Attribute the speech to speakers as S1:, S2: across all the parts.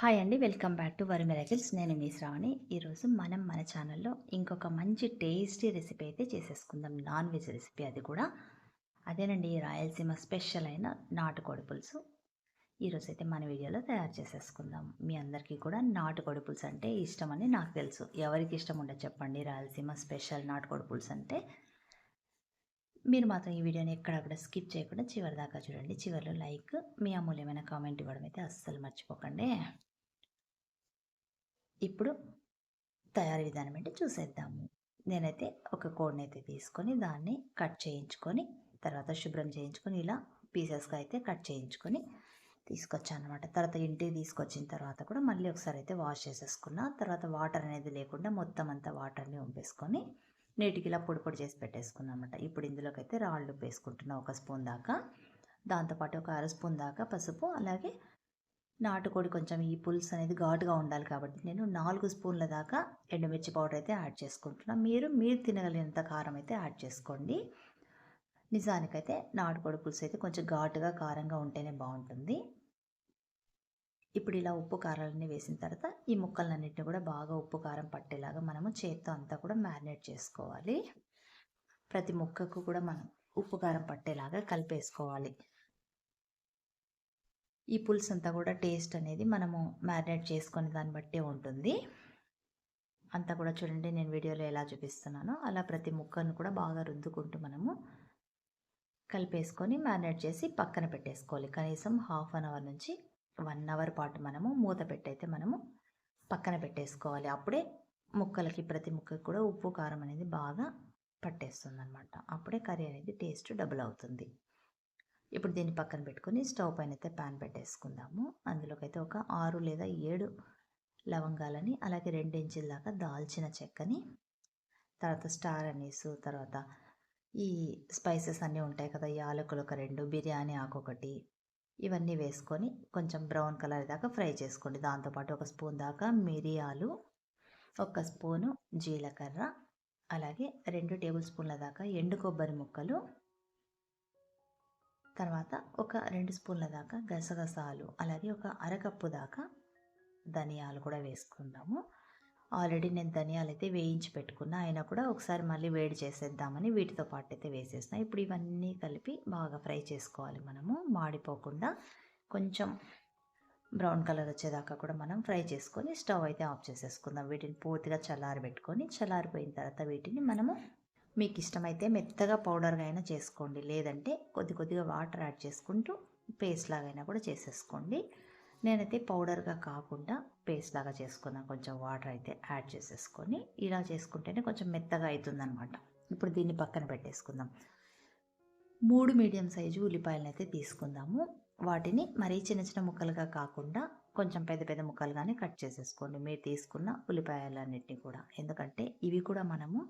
S1: Hi అండి welcome back to వరి miracles. నేను మీ శ్రావణి. ఈరోజు మనం మన ఛానల్లో ఇంకొక మంచి టేస్టీ రెసిపీ అయితే చేసేసుకుందాం. నాన్ వెజ్ రెసిపీ అది కూడా. అదేనండి రాయలసీమ స్పెషల్ అయిన నాటుకోడి పులుసు. ఈరోజు అయితే మన వీడియోలో తయారు చేసేసుకుందాం. మీ అందరికీ కూడా నాటుకోడి పులుసు అంటే ఇష్టమని నాకు తెలుసు. ఎవరికి ఇష్టం ఉండదు చెప్పండి రాయలసీమ స్పెషల్ నాటుకోడి పులుసు అంటే. మీరు మాత్రం ఈ వీడియోని ఎక్కడక్కడ స్కిప్ చేయకుండా చివరి దాకా చూడండి. చివరిలో లైక్ మీ అమూల్యమైన కామెంట్ ఇవ్వడం అయితే అస్సలు మర్చిపోకండి. ఇప్పుడు తయారీ విధానం ఏంటి చూసేద్దాము. నేనైతే ఒక కోడ్ని అయితే తీసుకొని దాన్ని కట్ చేయించుకొని తర్వాత శుభ్రం చేయించుకొని ఇలా పీసెస్గా అయితే కట్ చేయించుకొని తీసుకొచ్చాను అనమాట తర్వాత ఇంటికి తీసుకొచ్చిన తర్వాత కూడా మళ్ళీ ఒకసారి అయితే వాష్ చేసేసుకున్న తర్వాత వాటర్ అనేది లేకుండా మొత్తం అంతా వాటర్ని ఉంపేసుకొని నీటికి ఇలా పొడి పొడి చేసి పెట్టేసుకున్నాను అనమాట ఇప్పుడు ఇందులోకి అయితే రాళ్ళు వేసుకుంటున్నా ఒక స్పూన్ దాకా. దాంతోపాటు ఒక అర స్పూన్ దాకా పసుపు అలాగే నాటుకోడి కొంచెం ఈ పులుసు అనేది ఘాటుగా ఉండాలి కాబట్టి నేను నాలుగు స్పూన్ల దాకా ఎండుమిర్చి పౌడర్ అయితే యాడ్ చేసుకుంటున్నాను మీరు మీరు తినగలిగినంత కారం అయితే యాడ్ చేసుకోండి. నిజానికైతే నాటుకోడి పులుసు అయితే కొంచెం ఘాటుగా కారంగా ఉంటేనే బాగుంటుంది. ఇప్పుడు ఇలా ఉప్పు కారాలన్నీ వేసిన తర్వాత ఈ ముక్కలన్నింటినీ కూడా బాగా ఉప్పు కారం పట్టేలాగా మనము చేత్తో అంతా కూడా మ్యారినేట్ చేసుకోవాలి. ప్రతి ముక్కకు కూడా మనం ఉప్పు కారం పట్టేలాగా కలిపేసుకోవాలి. ఈ పులుసు అంతా కూడా టేస్ట్ అనేది మనము మ్యారినేట్ చేసుకునే దాన్ని బట్టే ఉంటుంది. అంతా కూడా చూడండి నేను వీడియోలో ఎలా చూపిస్తున్నానో అలా ప్రతి ముక్కను కూడా బాగా రుద్దుకుంటూ మనము కలిపేసుకొని మ్యారినేట్ చేసి పక్కన పెట్టేసుకోవాలి. కనీసం హాఫ్ అన్ అవర్ నుంచి వన్ అవర్ పాటు మనము మూత పెట్టయితే మనము పక్కన పెట్టేసుకోవాలి. అప్పుడే ముక్కలకి ప్రతి ముక్కకి కూడా ఉప్పు కారం అనేది బాగా పట్టేస్తుంది అనమాట అప్పుడే కర్రీ అనేది టేస్ట్ డబుల్ అవుతుంది. ఇప్పుడు దీన్ని పక్కన పెట్టుకొని స్టవ్ పైన అయితే ప్యాన్ పెట్టేసుకుందాము. అందులోకైతే ఒక ఆరు లేదా ఏడు లవంగాలని అలాగే రెండు ఇంచుల దాకా దాల్చిన చెక్కని తర్వాత స్టార్ అనీసు తర్వాత ఈ స్పైసెస్ అన్నీ ఉంటాయి కదా యాలకులు ఒక రెండు బిర్యానీ ఆకు ఒకటి ఇవన్నీ వేసుకొని కొంచెం బ్రౌన్ కలర్ దాకా ఫ్రై చేసుకోండి. దాంతోపాటు ఒక స్పూన్ దాకా మిరియాలు ఒక స్పూను జీలకర్ర అలాగే రెండు టేబుల్ స్పూన్ల దాకా ఎండు కొబ్బరి ముక్కలు తర్వాత ఒక రెండు స్పూన్ల దాకా గసగసాలు అలాగే ఒక అరకప్పు దాకా ధనియాలు కూడా వేసుకుందాము. ఆల్రెడీ నేను ధనియాలు అయితే వేయించి పెట్టుకున్నా. అయినా కూడా ఒకసారి మళ్ళీ వేడి చేసేద్దామని వీటితో పాటు అయితే వేసేసిన. ఇప్పుడు ఇవన్నీ కలిపి బాగా ఫ్రై చేసుకోవాలి మనము. మాడిపోకుండా కొంచెం బ్రౌన్ కలర్ వచ్చేదాకా కూడా మనం ఫ్రై చేసుకొని స్టవ్ అయితే ఆఫ్ చేసేసుకుందాం. వీటిని పూర్తిగా చల్లారి పెట్టుకొని చల్లారిపోయిన తర్వాత వీటిని మనము మీకు ఇష్టమైతే మెత్తగా పౌడర్గా అయినా చేసుకోండి. లేదంటే కొద్ది కొద్దిగా వాటర్ యాడ్ చేసుకుంటూ పేస్ట్ లాగైనా కూడా చేసేసుకోండి. నేనైతే పౌడర్గా కాకుండా పేస్ట్ లాగా చేసుకుందాం కొంచెం వాటర్ అయితే యాడ్ చేసేసుకొని ఇలా చేసుకుంటేనే కొంచెం మెత్తగా అవుతుందనమాట ఇప్పుడు దీన్ని పక్కన పెట్టేసుకుందాం. మూడు మీడియం సైజు ఉల్లిపాయలను అయితే తీసుకుందాము. వాటిని మరీ చిన్న చిన్న ముక్కలుగా కాకుండా కొంచెం పెద్ద పెద్ద ముక్కలుగానే కట్ చేసేసుకోండి. మీరు తీసుకున్న ఉల్లిపాయలన్నింటినీ కూడా. ఎందుకంటే ఇవి కూడా మనము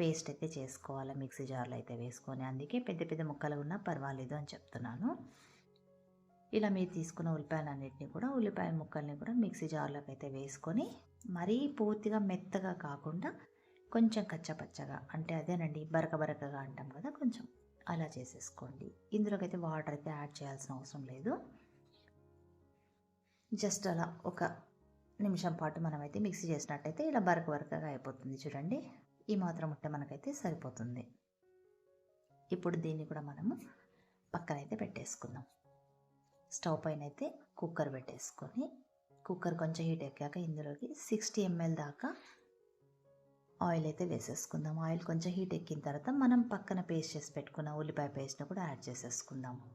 S1: పేస్ట్ అయితే చేసుకోవాలి మిక్సీ జార్లో అయితే వేసుకొని. అందుకే పెద్ద పెద్ద ముక్కలు ఉన్నా పర్వాలేదు అని చెప్తున్నాను. ఇలా మీరు తీసుకున్న ఉల్లిపాయలన్నింటినీ కూడా ఉల్లిపాయ ముక్కల్ని కూడా మిక్సీ జార్లోకి అయితే వేసుకొని మరీ పూర్తిగా మెత్తగా కాకుండా కొంచెం కచ్చపచ్చగా అంటే అదేనండి బరక బరకగా అంటాం కదా కొంచెం అలా చేసేసుకోండి. ఇందులోకి అయితే వాటర్ అయితే యాడ్ చేయాల్సిన అవసరం లేదు. జస్ట్ అలా ఒక నిమిషం పాటు మనమైతే మిక్సీ చేసినట్టయితే ఇలా బరక బరకగా అయిపోతుంది చూడండి. ఈ మాత్రం ముట్ట మనకైతే సరిపోతుంది. ఇప్పుడు దీన్ని కూడా మనము పక్కనైతే పెట్టేసుకుందాం. స్టవ్ పైన అయితే కుక్కర్ పెట్టేసుకొని కుక్కర్ కొంచెం హీట్ ఎక్కాక ఇందులోకి సిక్స్టీ ఎంఎల్ దాకా ఆయిల్ అయితే వేసేసుకుందాం. ఆయిల్ కొంచెం హీట్ ఎక్కిన తర్వాత మనం పక్కన పేస్ట్ చేసి పెట్టుకున్న ఉల్లిపాయ పేస్ట్ని కూడా యాడ్ చేసేసుకుందాము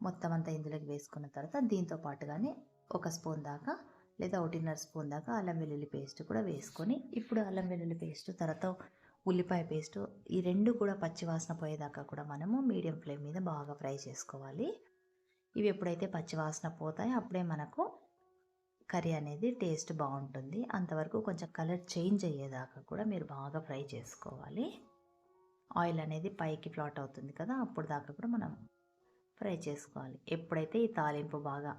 S1: మొత్తం అంతా ఇందులోకి వేసుకున్న తర్వాత దీంతో పాటుగానే ఒక స్పూన్ దాకా లేదా ఒకటిన్నర స్పూన్ దాకా అల్లం వెల్లుల్లి పేస్ట్ కూడా వేసుకొని ఇప్పుడు అల్లం వెల్లుల్లి పేస్ట్ తర్వాత ఉల్లిపాయ పేస్ట్ ఈ రెండు కూడా పచ్చివాసన పోయేదాకా కూడా మనము మీడియం ఫ్లేమ్ మీద బాగా ఫ్రై చేసుకోవాలి. ఇవి ఎప్పుడైతే పచ్చివాసన పోతాయో అప్పుడే మనకు కర్రీ అనేది టేస్ట్ బాగుంటుంది. అంతవరకు కొంచెం కలర్ చేంజ్ అయ్యేదాకా కూడా మీరు బాగా ఫ్రై చేసుకోవాలి. ఆయిల్ అనేది పైకి ఫ్లాట్ అవుతుంది కదా అప్పుడు దాకా కూడా మనం ఫ్రై చేసుకోవాలి. ఎప్పుడైతే ఈ తాలింపు బాగా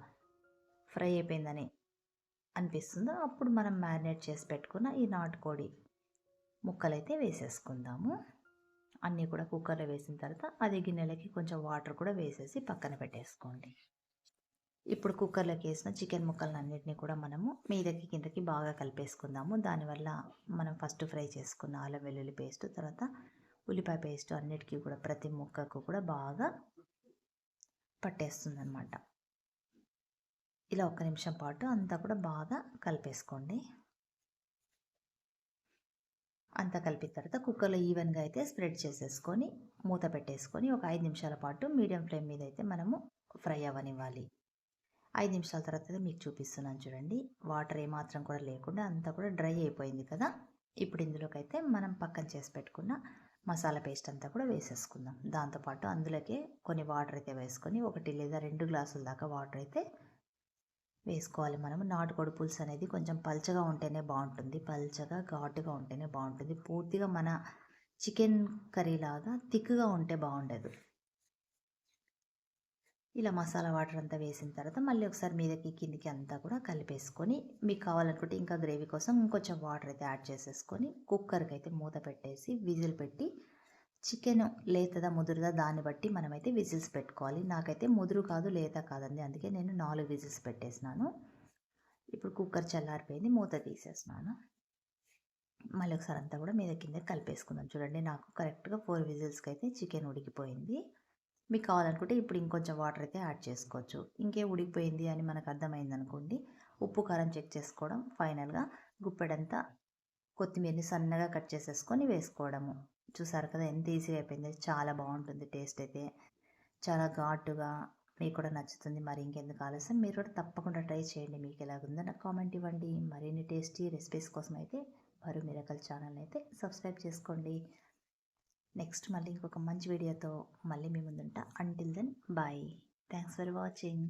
S1: ఫ్రై అయిపోయిందని అనిపిస్తుందో? అప్పుడు మనం మ్యారినేట్ చేసి పెట్టుకున్న ఈ నాటుకోడి ముక్కలైతే వేసేసుకుందాము. అన్నీ కూడా కుక్కర్లో వేసిన తర్వాత అదే గిన్నెలకి కొంచెం వాటర్ కూడా వేసేసి పక్కన పెట్టేసుకోండి. ఇప్పుడు కుక్కర్లోకి వేసిన చికెన్ ముక్కలను కూడా మనము మీదకి కిందకి బాగా కలిపేసుకుందాము. దానివల్ల మనం ఫస్ట్ ఫ్రై చేసుకున్న అల్లం వెల్లుల్లి పేస్ట్ తర్వాత ఉల్లిపాయ పేస్ట్ అన్నిటికీ కూడా ప్రతి ముక్కకు కూడా బాగా పట్టేస్తుంది అనమాట ఇలా ఒక్క నిమిషం పాటు అంతా కూడా బాగా కలిపేసుకోండి. అంతా కలిపిన తర్వాత కుక్కర్లో ఈవెన్గా అయితే స్ప్రెడ్ చేసేసుకొని మూత పెట్టేసుకొని ఒక ఐదు నిమిషాల పాటు మీడియం ఫ్లేమ్ మీద అయితే మనము ఫ్రై అవ్వనివ్వాలి. ఐదు నిమిషాల తర్వాత మీకు చూపిస్తున్నాను చూడండి. వాటర్ ఏమాత్రం కూడా లేకుండా అంతా కూడా డ్రై అయిపోయింది కదా. ఇప్పుడు ఇందులోకైతే మనం పక్కన చేసి పెట్టుకున్న మసాలా పేస్ట్ అంతా కూడా వేసేసుకుందాం. దాంతోపాటు అందులోకే కొన్ని వాటర్ అయితే వేసుకొని ఒకటి లేదా రెండు గ్లాసుల దాకా వాటర్ అయితే వేసుకోవాలి మనము నాటుకోడి పులుసు అనేది కొంచెం పల్చగా ఉంటేనే బాగుంటుంది. పల్చగా ఘాటుగా ఉంటేనే బాగుంటుంది. పూర్తిగా మన చికెన్ కర్రీ లాగా థిక్గా ఉంటే బాగుండదు. ఇలా మసాలా వాటర్ అంతా వేసిన తర్వాత మళ్ళీ ఒకసారి మీదకి కిందికి అంతా కూడా కలిపేసుకొని మీకు కావాలనుకుంటే ఇంకా గ్రేవీ కోసం ఇంకొంచెం వాటర్ అయితే యాడ్ చేసేసుకొని కుక్కర్కి అయితే మూత పెట్టేసి విజిల్ పెట్టి చికెన్ లేతదా ముదురుదా దాన్ని బట్టి మనమైతే విజిల్స్ పెట్టుకోవాలి. నాకైతే ముదురు కాదు లేత కాదండి. అందుకే నేను నాలుగు విజిల్స్ పెట్టేసినాను. ఇప్పుడు కుక్కర్ చల్లారిపోయింది మూత తీసేసినాను. మళ్ళీ ఒకసారి అంతా కూడా మీద కింద కలిపేసుకుందాం. చూడండి నాకు కరెక్ట్గా ఫోర్ విజిల్స్కి అయితే చికెన్ ఉడికిపోయింది. మీకు కావాలనుకుంటే ఇప్పుడు ఇంకొంచెం వాటర్ అయితే యాడ్ చేసుకోవచ్చు. ఇంకే ఉడికిపోయింది అని మనకు అర్థమైంది అనుకోండి. ఉప్పు కారం చెక్ చేసుకోవడం ఫైనల్గా గుప్పెడంతా కొత్తిమీరని సన్నగా కట్ చేసేసుకొని వేసుకోవడము. చూసారు కదా ఎంత ఈజీగా అయిపోయింది. చాలా బాగుంటుంది టేస్ట్ అయితే. చాలా ఘాటుగా మీకు కూడా నచ్చుతుంది. మరి ఇంకెందుకు ఆలస్యం? మీరు కూడా తప్పకుండా ట్రై చేయండి. మీకు ఎలాగుందో నాకు కామెంట్ ఇవ్వండి. మరిన్ని టేస్టీ రెసిపీస్ కోసం అయితే భరు మిరకల్ ఛానల్ అయితే సబ్స్క్రైబ్ చేసుకోండి. నెక్స్ట్ మళ్ళీ ఇంకొక మంచి వీడియోతో మళ్ళీ మీ ముందుంటా. Until then bye thanks for watching